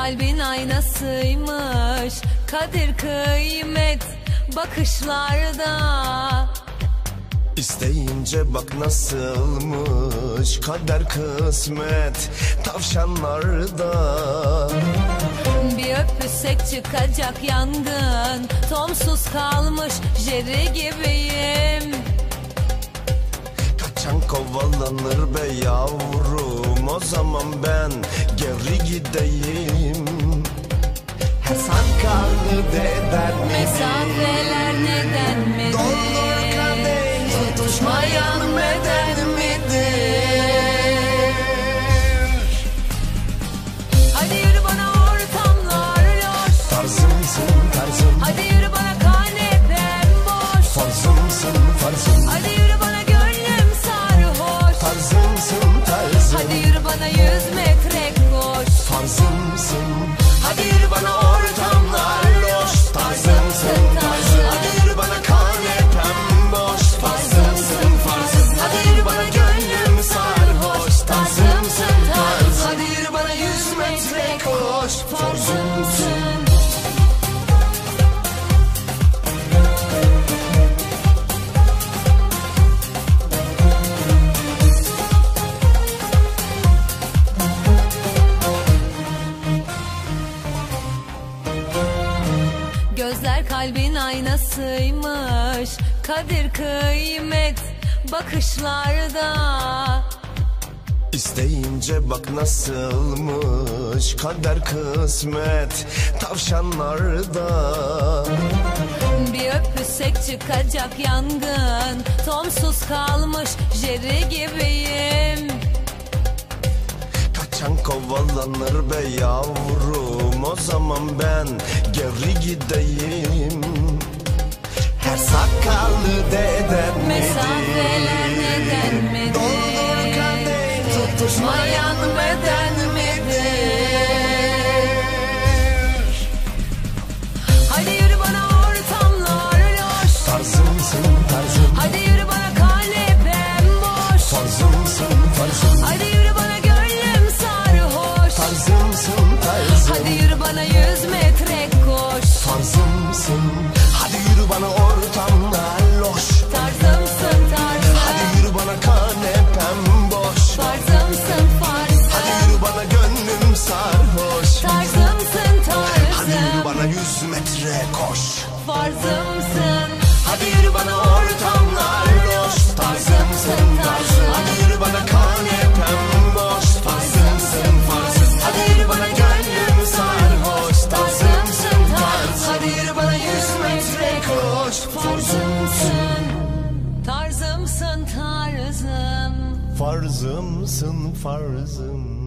Kalbin aynasıymış. Kadir kıymet bakışlarda. İsteyince bak nasılmış kader kısmet tavşanlarda. Bir öpüşsek çıkacak yangın Tomsuz kalmış jeri gibiyim. Kaçan kovalanır be yavrum o zaman ben geri gideyim. Her sakallı deden Mesafeler neden midir? Doldur kadeh tutuşmayan beden metre koş Farzımsın. Gözler kalbin aynasıymış. Kadir kıymet bakışlarda İsteyince bak nasılmış kader kısmet tavşanlarda. Bir öpüşsek çıkacak yangın Tomsuz kalmış jeri gibiyim. Kaçan kovalanır be yavrum o zaman ben geri gideyim. Her sakallı dedem Mesafeler neden midir? Tutuşmayan beden bana yüz metre koş. Farzımsın. Hadi yürü bana ortamlar loş Tarzımsın tarzım Hadi yürü bana kanepem boş. Farzımsın farzım. Hadi yürü bana gönlüm sarhoş. Tarzımsın tarzım Hadi yürü bana yüz metre koş. Farzımsın. Tarzımsın tarzım. Farzımsın farzım